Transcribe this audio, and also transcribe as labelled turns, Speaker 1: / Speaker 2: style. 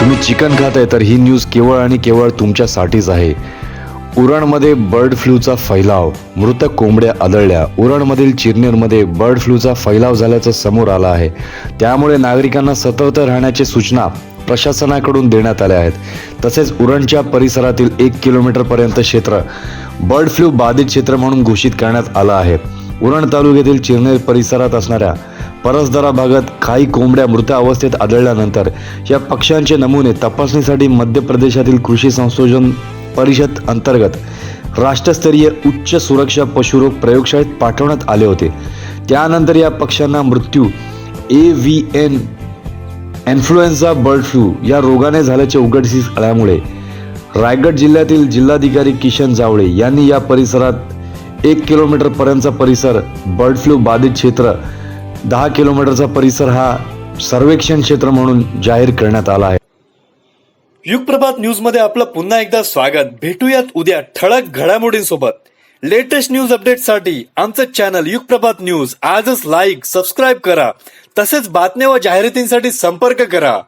Speaker 1: तुम्ही चिकन खात आहे तर ही न्यूज केवळ आणि केवळ तुमच्यासाठीच आहे. उरणमध्ये बर्ड फ्लूचा फैलाव मृत कोंबड्या आदळल्या. उरणमधील चिरनेरमध्ये बर्ड फ्लूचा फैलाव झाल्याचं समोर आलं आहे. त्यामुळे नागरिकांना सतर्क राहण्याची सूचना प्रशासनाकडून देण्यात आल्या आहेत. तसेच उरणच्या परिसरातील एक किलोमीटरपर्यंत क्षेत्र बर्ड फ्लू बाधित क्षेत्र म्हणून घोषित करण्यात आलं आहे. उरण तालुक्यातील चिरनेर परिसरात असणाऱ्या परसदरा भागात काही कोंबड्या मृत अवस्थेत आढळल्यानंतर या पक्ष्यांचे नमुने तपासणीसाठी मध्य प्रदेशातील कृषी संशोधन परिषद अंतर्गत राष्ट्रस्तरीय उच्च सुरक्षा पशुरोग प्रयोगशाळेत पाठवण्यात आले होते. त्यानंतर या पक्ष्यांना मृत्यू avian influenza bird flu या रोगाने झाल्याचे उघडकीस आल्यामुळे रायगड जिल्ह्यातील जिल्हाधिकारी किशन जावळे यांनी या परिसरात एक किलोमीटरपर्यंतचा परिसर बर्ड फ्लू बाधित क्षेत्र दहा किलोमीटरचा परिसर हा सर्वेक्षण क्षेत्र म्हणून जाहीर करण्यात आला आहे.
Speaker 2: युगप्रभात न्यूजमध्ये आपलं पुन्हा एकदा स्वागत. भेटूयात उद्या ठळक घडामोडींसोबत. लेटेस्ट न्यूज अपडेटसाठी आमचं चॅनल युगप्रभात न्यूज आजच लाईक सबस्क्राईब करा. तसेच बातम्या व जाहिरातींसाठी संपर्क करा.